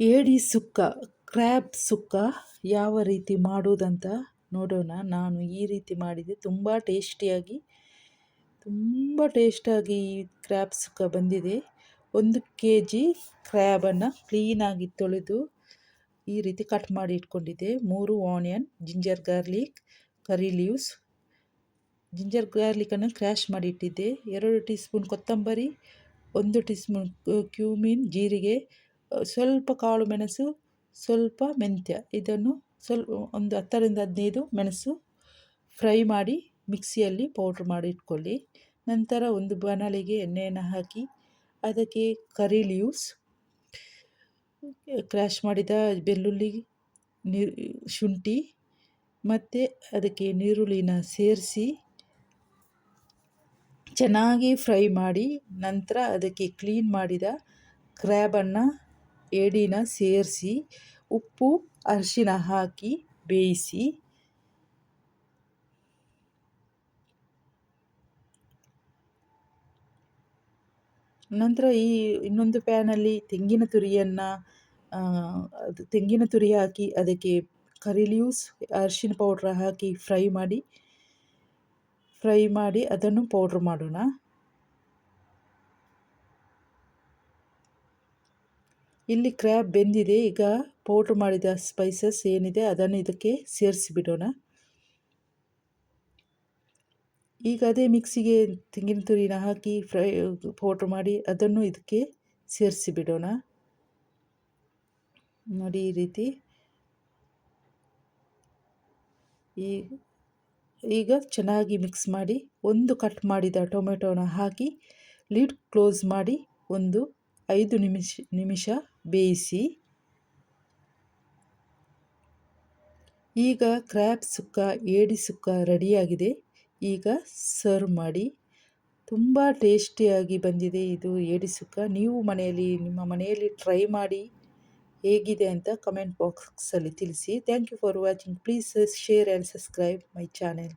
ಏಡಿ ಸುಕ್ಕ, ಕ್ರ್ಯಾಬ್ ಸುಕ್ಕ ಯಾವ ರೀತಿ ಮಾಡೋದಂತ ನೋಡೋಣ. ನಾನು ಈ ರೀತಿ ಮಾಡಿದೆ. ತುಂಬ ಟೇಸ್ಟಿಯಾಗಿ, ತುಂಬ ಟೇಸ್ಟಾಗಿ ಈ ಕ್ರ್ಯಾಬ್ ಸುಕ್ಕ ಬಂದಿದೆ. ಒಂದು ಕೆ ಜಿ ಕ್ರ್ಯಾಬನ್ನು ಕ್ಲೀನಾಗಿ ತೊಳೆದು ಈ ರೀತಿ ಕಟ್ ಮಾಡಿ ಇಟ್ಕೊಂಡಿದ್ದೆ. ಮೂರು onion, ginger garlic, curry leaves. Ginger ಗಾರ್ಲಿಕನ್ನು crush ಮಾಡಿ ಇಟ್ಟಿದ್ದೆ. ಎರಡು ಟೀ ಸ್ಪೂನ್ ಕೊತ್ತಂಬರಿ, ಒಂದು ಟೀ ಸ್ಪೂನ್ ಕ್ಯೂಮಿನ್, ಜೀರಿಗೆ ಸ್ವಲ್ಪ ಕಾಳು ಮೆಣಸು, ಸ್ವಲ್ಪ ಮೆಂತ್ಯ. ಇದನ್ನು ಸ್ವಲ್ಪ ಒಂದು ಹತ್ತರಿಂದ ಹದಿನೈದು ಮೆಣಸು ಫ್ರೈ ಮಾಡಿ ಮಿಕ್ಸಿಯಲ್ಲಿ ಪೌಡ್ರ್ ಮಾಡಿ ಇಟ್ಕೊಳ್ಳಿ. ನಂತರ ಒಂದು ಬಾಣಲಿಗೆ ಎಣ್ಣೆಯನ್ನು ಹಾಕಿ ಅದಕ್ಕೆ ಕರಿ ಲೀವ್ಸ್ ಕ್ರ್ಯಾಶ್ ಮಾಡಿದ ಬೆಳ್ಳುಳ್ಳಿ ನೀ, ಶುಂಠಿ ಮತ್ತು ಅದಕ್ಕೆ ನೀರುಳ್ಳಿನ ಸೇರಿಸಿ ಚೆನ್ನಾಗಿ ಫ್ರೈ ಮಾಡಿ ನಂತರ ಅದಕ್ಕೆ ಕ್ಲೀನ್ ಮಾಡಿದ ಕ್ರ್ಯಾಬನ್ನು ಏಡಿನ ಸೇರಿಸಿ, ಉಪ್ಪು ಅರಿಶಿನ ಹಾಕಿ ಬೇಯಿಸಿ. ನಂತರ ಈ ಇನ್ನೊಂದು ಪ್ಯಾನಲ್ಲಿ ತೆಂಗಿನ ತುರಿಯನ್ನು ಅದು ತೆಂಗಿನ ತುರಿ ಹಾಕಿ ಅದಕ್ಕೆ ಕರಿ ಲೀವ್ಸ್ ಅರಿಶಿನ ಪೌಡ್ರ್ ಹಾಕಿ ಫ್ರೈ ಮಾಡಿ ಫ್ರೈ ಮಾಡಿ ಅದನ್ನು ಪೌಡ್ರ್ ಮಾಡೋಣ. ಇಲ್ಲಿ ಕ್ರ್ಯಾಬ್ ಬೆಂದಿದೆ. ಈಗ ಪೌಡ್ರ್ ಮಾಡಿದ ಸ್ಪೈಸಸ್ ಏನಿದೆ ಅದನ್ನು ಇದಕ್ಕೆ ಸೇರಿಸಿಬಿಡೋಣ. ಈಗ ಅದೇ ಮಿಕ್ಸಿಗೆ ತೆಂಗಿನ ತುರಿನ ಹಾಕಿ ಫ್ರೈ ಪೌಡ್ರ್ ಮಾಡಿ ಅದನ್ನು ಇದಕ್ಕೆ ಸೇರಿಸಿಬಿಡೋಣ. ನೋಡಿ ಈ ರೀತಿ. ಈ, ಈಗ ಚೆನ್ನಾಗಿ ಮಿಕ್ಸ್ ಮಾಡಿ ಒಂದು ಕಟ್ ಮಾಡಿದ ಟೊಮೆಟೊನ ಹಾಕಿ ಲಿಡ್ ಕ್ಲೋಸ್ ಮಾಡಿ ಒಂದು ಐದು ನಿಮಿಷ ನಿಮಿಷ ಬೇಯಿಸಿ. ಈಗ ಕ್ರ್ಯಾಪ್ ಸುಕ್ಕ, ಏಡಿ ಸುಕ್ಕ ರೆಡಿಯಾಗಿದೆ. ಈಗ ಸರ್ವ್ ಮಾಡಿ. ತುಂಬ ಟೇಸ್ಟಿಯಾಗಿ ಬಂದಿದೆ ಇದು ಏಡಿ ಸುಕ್ಕ. ನೀವು ಮನೆಯಲ್ಲಿ, ನಿಮ್ಮ ಮನೆಯಲ್ಲಿ ಟ್ರೈ ಮಾಡಿ ಹೇಗಿದೆ ಅಂತ ಕಮೆಂಟ್ ಬಾಕ್ಸಲ್ಲಿ ತಿಳಿಸಿ. Thank you for watching. Please share and subscribe my channel.